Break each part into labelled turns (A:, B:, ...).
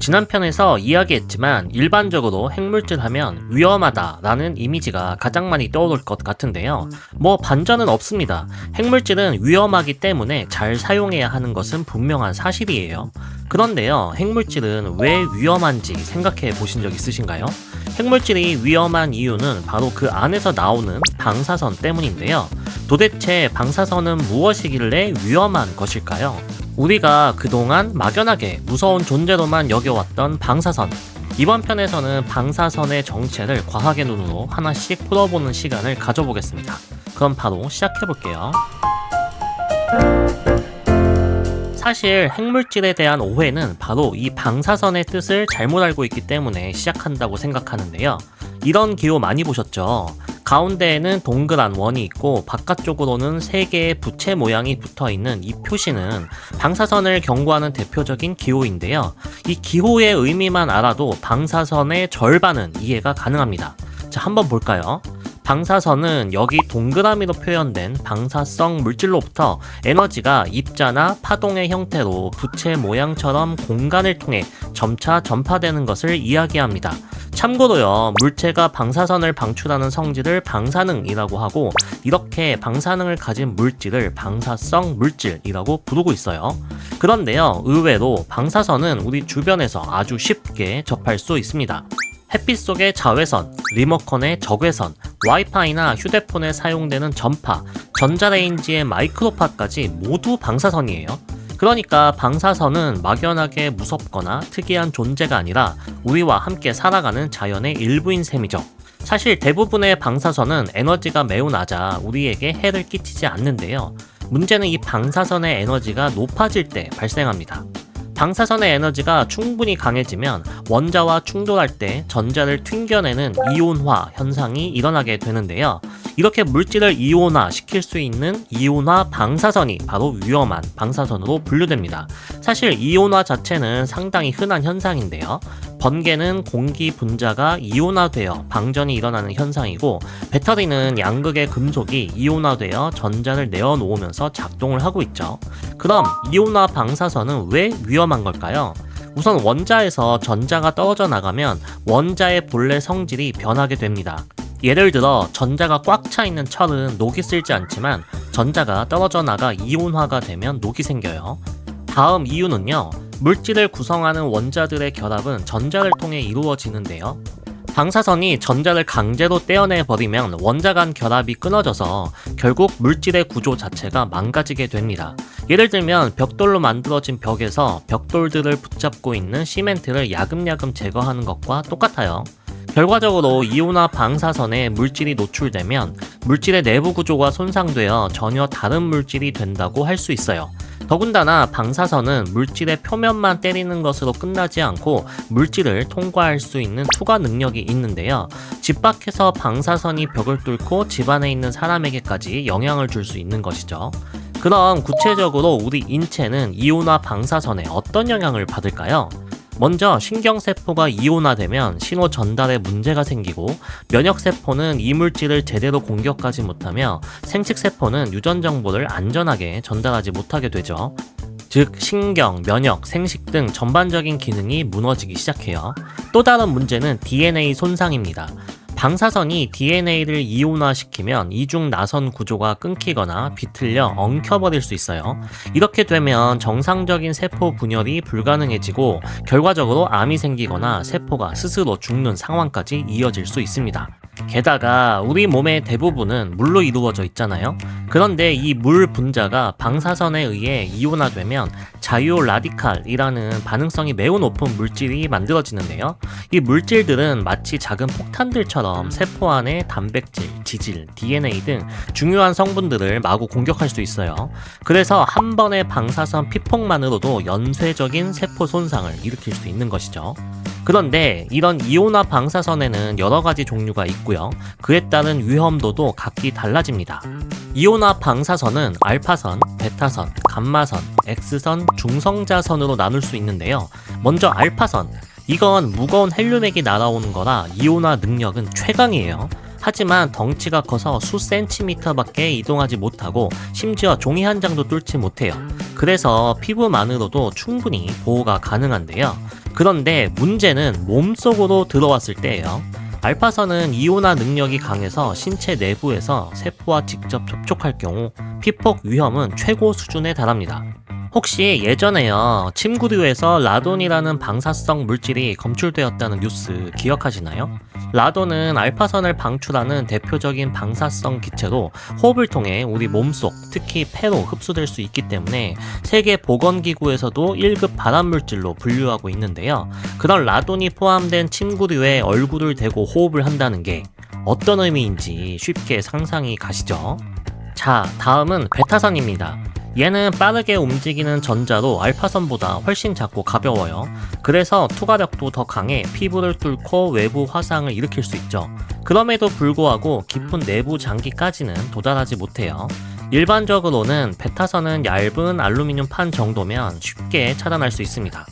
A: 지난 편에서 이야기했지만 일반적으로 핵물질 하면 위험하다라는 이미지가 가장 많이 떠오를 것 같은데요. 뭐 반전은 없습니다. 핵물질은 위험하기 때문에 잘 사용해야 하는 것은 분명한 사실이에요. 그런데요, 핵물질은 왜 위험한지 생각해 보신 적 있으신가요? 핵물질이 위험한 이유는 바로 그 안에서 나오는 방사선 때문인데요. 도대체 방사선은 무엇이길래 위험한 것일까요? 우리가 그동안 막연하게 무서운 존재로만 여겨왔던 방사선. 이번 편에서는 방사선의 정체를 과학의 눈으로 하나씩 풀어보는 시간을 가져보겠습니다. 그럼 바로 시작해볼게요. 사실 핵물질에 대한 오해는 바로 이 방사선의 뜻을 잘못 알고 있기 때문에 시작한다고 생각하는데요. 이런 기호 많이 보셨죠? 가운데에는 동그란 원이 있고 바깥쪽으로는 세 개의 부채 모양이 붙어 있는 이 표시는 방사선을 경고하는 대표적인 기호인데요. 이 기호의 의미만 알아도 방사선의 절반은 이해가 가능합니다. 자, 한번 볼까요? 방사선은 여기 동그라미로 표현된 방사성 물질로부터 에너지가 입자나 파동의 형태로 부채 모양처럼 공간을 통해 점차 전파되는 것을 이야기합니다. 참고로요, 물체가 방사선을 방출하는 성질을 방사능이라고 하고, 이렇게 방사능을 가진 물질을 방사성 물질이라고 부르고 있어요. 그런데요, 의외로 방사선은 우리 주변에서 아주 쉽게 접할 수 있습니다. 햇빛 속의 자외선, 리모컨의 적외선, 와이파이나 휴대폰에 사용되는 전파, 전자레인지의 마이크로파까지 모두 방사선이에요. 그러니까 방사선은 막연하게 무섭거나 특이한 존재가 아니라 우리와 함께 살아가는 자연의 일부인 셈이죠. 사실 대부분의 방사선은 에너지가 매우 낮아 우리에게 해를 끼치지 않는데요. 문제는 이 방사선의 에너지가 높아질 때 발생합니다. 방사선의 에너지가 충분히 강해지면 원자와 충돌할 때 전자를 튕겨내는 이온화 현상이 일어나게 되는데요. 이렇게 물질을 이온화 시킬 수 있는 이온화 방사선이 바로 위험한 방사선으로 분류됩니다. 사실 이온화 자체는 상당히 흔한 현상인데요. 번개는 공기 분자가 이온화되어 방전이 일어나는 현상이고 배터리는 양극의 금속이 이온화되어 전자를 내어놓으면서 작동을 하고 있죠. 그럼 이온화 방사선은 왜 위험한 걸까요? 우선 원자에서 전자가 떨어져 나가면 원자의 본래 성질이 변하게 됩니다. 예를 들어 전자가 꽉 차 있는 철은 녹이 쓸지 않지만 전자가 떨어져 나가 이온화가 되면 녹이 생겨요. 다음 이유는요. 물질을 구성하는 원자들의 결합은 전자를 통해 이루어지는데요. 방사선이 전자를 강제로 떼어내 버리면 원자 간 결합이 끊어져서 결국 물질의 구조 자체가 망가지게 됩니다. 예를 들면 벽돌로 만들어진 벽에서 벽돌들을 붙잡고 있는 시멘트를 야금야금 제거하는 것과 똑같아요. 결과적으로 이온화 방사선에 물질이 노출되면 물질의 내부 구조가 손상되어 전혀 다른 물질이 된다고 할 수 있어요. 더군다나 방사선은 물질의 표면만 때리는 것으로 끝나지 않고 물질을 통과할 수 있는 투과 능력이 있는데요. 집 밖에서 방사선이 벽을 뚫고 집 안에 있는 사람에게까지 영향을 줄 수 있는 것이죠. 그럼 구체적으로 우리 인체는 이온화 방사선에 어떤 영향을 받을까요? 먼저 신경세포가 이온화되면 신호 전달에 문제가 생기고 면역세포는 이물질을 제대로 공격하지 못하며 생식세포는 유전 정보를 안전하게 전달하지 못하게 되죠. 즉, 신경, 면역, 생식 등 전반적인 기능이 무너지기 시작해요. 또 다른 문제는 DNA 손상입니다. 방사선이 DNA를 이온화시키면 이중 나선 구조가 끊기거나 비틀려 엉켜버릴 수 있어요. 이렇게 되면 정상적인 세포 분열이 불가능해지고 결과적으로 암이 생기거나 세포가 스스로 죽는 상황까지 이어질 수 있습니다. 게다가 우리 몸의 대부분은 물로 이루어져 있잖아요. 그런데 이 물 분자가 방사선에 의해 이온화되면 자유 라디칼이라는 반응성이 매우 높은 물질이 만들어지는데요. 이 물질들은 마치 작은 폭탄들처럼 세포 안에 단백질, 지질, DNA 등 중요한 성분들을 마구 공격할 수 있어요. 그래서 한 번의 방사선 피폭만으로도 연쇄적인 세포 손상을 일으킬 수 있는 것이죠. 그런데 이런 이온화 방사선에는 여러 가지 종류가 있고요. 그에 따른 위험도도 각기 달라집니다. 이온화 방사선은 알파선, 베타선, 감마선, X선, 중성자선으로 나눌 수 있는데요. 먼저 알파선. 이건 무거운 헬륨액이 날아오는 거라 이온화 능력은 최강이에요. 하지만 덩치가 커서 수 센티미터밖에 이동하지 못하고 심지어 종이 한 장도 뚫지 못해요. 그래서 피부만으로도 충분히 보호가 가능한데요. 그런데 문제는 몸속으로 들어왔을 때예요. 알파선은 이온화 능력이 강해서 신체 내부에서 세포와 직접 접촉할 경우 피폭 위험은 최고 수준에 달합니다. 혹시 예전에요 침구류에서 라돈이라는 방사성 물질이 검출되었다는 뉴스 기억하시나요? 라돈은 알파선을 방출하는 대표적인 방사성 기체로 호흡을 통해 우리 몸속 특히 폐로 흡수될 수 있기 때문에 세계 보건기구에서도 1급 발암물질로 분류하고 있는데요. 그런 라돈이 포함된 침구류에 얼굴을 대고 호흡을 한다는 게 어떤 의미인지 쉽게 상상이 가시죠? 자, 다음은 베타선입니다. 얘는 빠르게 움직이는 전자로 알파선보다 훨씬 작고 가벼워요. 그래서 투과력도 더 강해 피부를 뚫고 외부 화상을 일으킬 수 있죠. 그럼에도 불구하고 깊은 내부 장기까지는 도달하지 못해요. 일반적으로는 베타선은 얇은 알루미늄 판 정도면 쉽게 차단할 수 있습니다.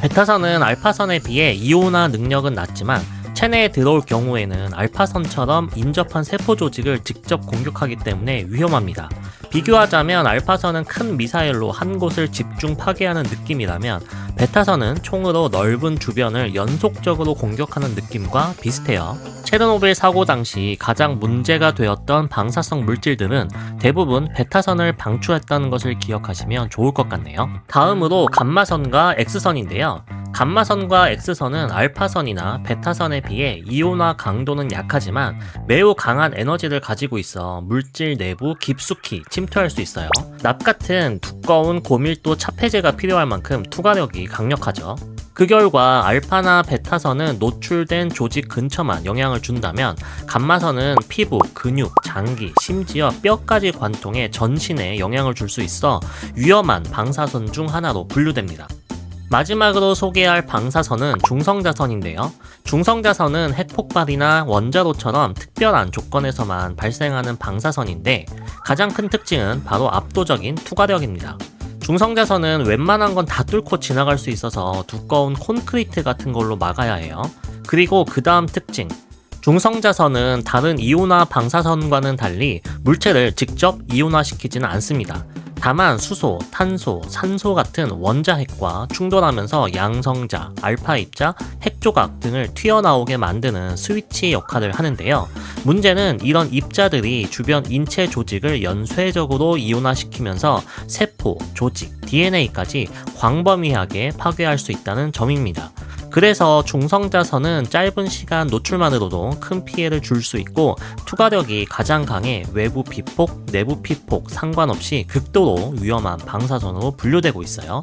A: 베타선은 알파선에 비해 이온화 능력은 낮지만 체내에 들어올 경우에는 알파선처럼 인접한 세포 조직을 직접 공격하기 때문에 위험합니다. 비교하자면 알파선은 큰 미사일로 한 곳을 집중 파괴하는 느낌이라면 베타선은 총으로 넓은 주변을 연속적으로 공격하는 느낌과 비슷해요. 체르노빌 사고 당시 가장 문제가 되었던 방사성 물질들은 대부분 베타선을 방출했다는 것을 기억하시면 좋을 것 같네요. 다음으로 감마선과 X선인데요. 감마선과 X선은 알파선이나 베타선에 비해 이온화 강도는 약하지만 매우 강한 에너지를 가지고 있어 물질 내부 깊숙이 침투할 수 있어요. 납 같은 두꺼운 고밀도 차폐제가 필요할 만큼 투과력이 강력하죠. 그 결과 알파나 베타선은 노출된 조직 근처만 영향을 준다면 감마선은 피부, 근육, 장기, 심지어 뼈까지 관통해 전신에 영향을 줄 수 있어 위험한 방사선 중 하나로 분류됩니다. 마지막으로 소개할 방사선은 중성자선인데요. 중성자선은 핵폭발이나 원자로처럼 특별한 조건에서만 발생하는 방사선인데 가장 큰 특징은 바로 압도적인 투과력입니다. 중성자선은 웬만한 건 다 뚫고 지나갈 수 있어서 두꺼운 콘크리트 같은 걸로 막아야 해요. 그리고 그 다음 특징. 중성자선은 다른 이온화 방사선과는 달리 물체를 직접 이온화시키지는 않습니다. 다만 수소, 탄소, 산소 같은 원자핵과 충돌하면서 양성자, 알파 입자, 핵 조각 등을 튀어나오게 만드는 스위치 역할을 하는데요. 문제는 이런 입자들이 주변 인체 조직을 연쇄적으로 이온화시키면서 세포, 조직, DNA까지 광범위하게 파괴할 수 있다는 점입니다. 그래서 중성자선은 짧은 시간 노출만으로도 큰 피해를 줄 수 있고 투과력이 가장 강해 외부 피폭, 내부 피폭 상관없이 극도로 위험한 방사선으로 분류되고 있어요.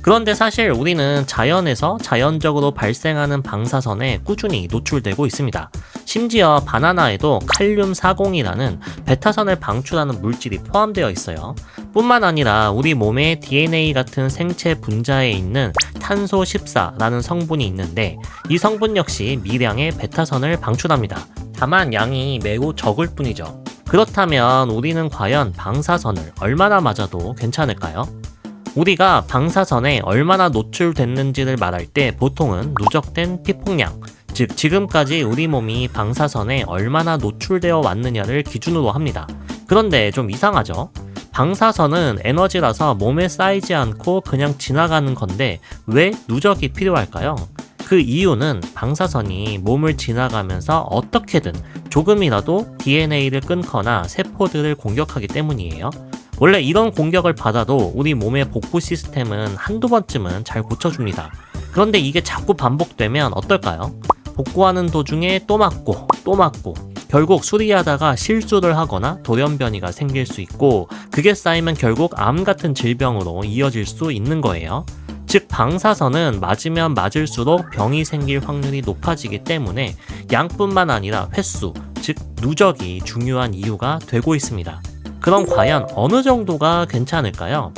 A: 그런데 사실 우리는 자연에서 자연적으로 발생하는 방사선에 꾸준히 노출되고 있습니다. 심지어 바나나에도 칼륨 40이라는 베타선을 방출하는 물질이 포함되어 있어요. 뿐만 아니라 우리 몸의 DNA 같은 생체 분자에 있는 탄소 14라는 성분이 있는데 이 성분 역시 미량의 베타선을 방출합니다. 다만 양이 매우 적을 뿐이죠. 그렇다면 우리는 과연 방사선을 얼마나 맞아도 괜찮을까요? 우리가 방사선에 얼마나 노출됐는지를 말할 때 보통은 누적된 피폭량, 즉 지금까지 우리 몸이 방사선에 얼마나 노출되어 왔느냐를 기준으로 합니다. 그런데 좀 이상하죠? 방사선은 에너지라서 몸에 쌓이지 않고 그냥 지나가는 건데 왜 누적이 필요할까요? 그 이유는 방사선이 몸을 지나가면서 어떻게든 조금이라도 DNA를 끊거나 세포들을 공격하기 때문이에요. 원래 이런 공격을 받아도 우리 몸의 복구 시스템은 한두 번쯤은 잘 고쳐줍니다. 그런데 이게 자꾸 반복되면 어떨까요? 복구하는 도중에 또 맞고 또 맞고 결국 수리하다가 실수를 하거나 돌연변이가 생길 수 있고 그게 쌓이면 결국 암 같은 질병으로 이어질 수 있는 거예요. 즉 방사선은 맞으면 맞을수록 병이 생길 확률이 높아지기 때문에 양뿐만 아니라 횟수, 즉 누적이 중요한 이유가 되고 있습니다. 그럼 과연 어느 정도가 괜찮을까요?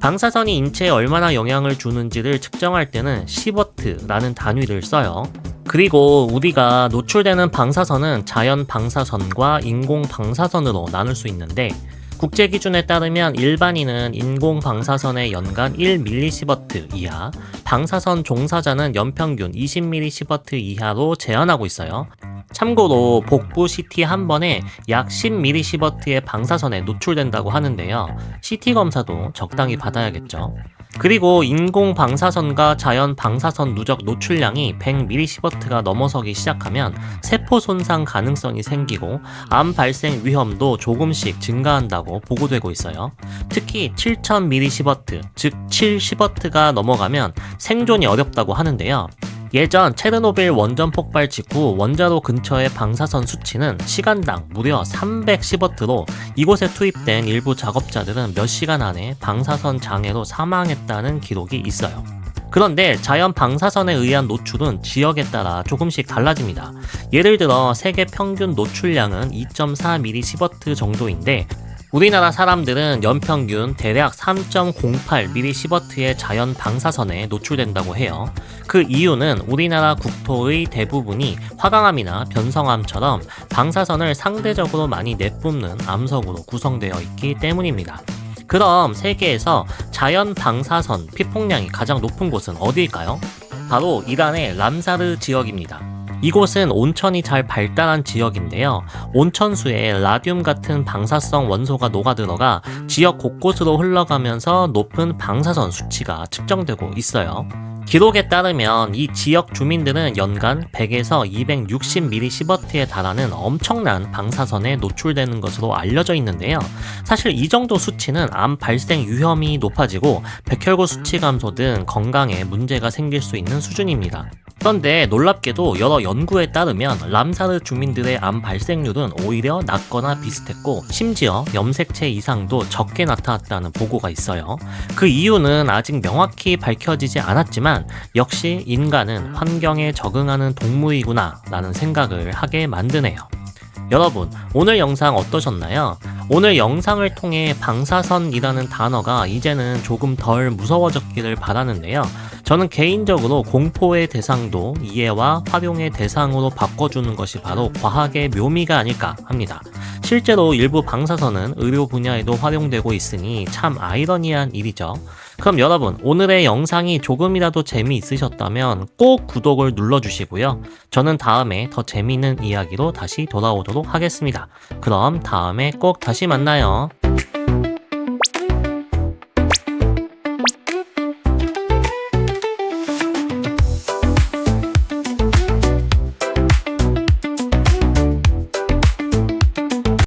A: 방사선이 인체에 얼마나 영향을 주는지를 측정할 때는 시버트라는 단위를 써요. 그리고 우리가 노출되는 방사선은 자연 방사선과 인공 방사선으로 나눌 수 있는데 국제 기준에 따르면 일반인은 인공 방사선의 연간 1mSv 이하, 방사선 종사자는 연평균 20mSv 이하로 제한하고 있어요. 참고로 복부 CT 한 번에 약 10mSv의 방사선에 노출된다고 하는데요. CT 검사도 적당히 받아야겠죠. 그리고 인공 방사선과 자연 방사선 누적 노출량이 100mS가 넘어서기 시작하면 세포 손상 가능성이 생기고 암 발생 위험도 조금씩 증가한다고 보고되고 있어요. 특히 7000mS, 즉 7시버트가 넘어가면 생존이 어렵다고 하는데요. 예전 체르노빌 원전 폭발 직후 원자로 근처의 방사선 수치는 시간당 무려 310워트로 이곳에 투입된 일부 작업자들은 몇 시간 안에 방사선 장애로 사망했다는 기록이 있어요. 그런데 자연 방사선에 의한 노출은 지역에 따라 조금씩 달라집니다. 예를 들어 세계 평균 노출량은 2.4mS 정도인데 우리나라 사람들은 연평균 대략 3.08mS의 자연 방사선에 노출된다고 해요. 그 이유는 우리나라 국토의 대부분이 화강암이나 변성암처럼 방사선을 상대적으로 많이 내뿜는 암석으로 구성되어 있기 때문입니다. 그럼 세계에서 자연 방사선 피폭량이 가장 높은 곳은 어디일까요? 바로 이란의 람사르 지역입니다. 이곳은 온천이 잘 발달한 지역인데요. 온천수에 라듐 같은 방사성 원소가 녹아들어가 지역 곳곳으로 흘러가면서 높은 방사선 수치가 측정되고 있어요. 기록에 따르면 이 지역 주민들은 연간 100에서 260mS에 달하는 엄청난 방사선에 노출되는 것으로 알려져 있는데요. 사실 이 정도 수치는 암 발생 위험이 높아지고 백혈구 수치 감소 등 건강에 문제가 생길 수 있는 수준입니다. 그런데 놀랍게도 여러 연구에 따르면 람사르 주민들의 암 발생률은 오히려 낮거나 비슷했고 심지어 염색체 이상도 적게 나타났다는 보고가 있어요. 그 이유는 아직 명확히 밝혀지지 않았지만 역시 인간은 환경에 적응하는 동물이구나 라는 생각을 하게 만드네요. 여러분, 오늘 영상 어떠셨나요? 오늘 영상을 통해 방사선이라는 단어가 이제는 조금 덜 무서워졌기를 바라는데요. 저는 개인적으로 공포의 대상도 이해와 활용의 대상으로 바꿔주는 것이 바로 과학의 묘미가 아닐까 합니다. 실제로 일부 방사선은 의료 분야에도 활용되고 있으니 참 아이러니한 일이죠. 그럼 여러분, 오늘의 영상이 조금이라도 재미있으셨다면 꼭 구독을 눌러주시고요. 저는 다음에 더 재미있는 이야기로 다시 돌아오도록 하겠습니다. 그럼 다음에 꼭 다시 만나요.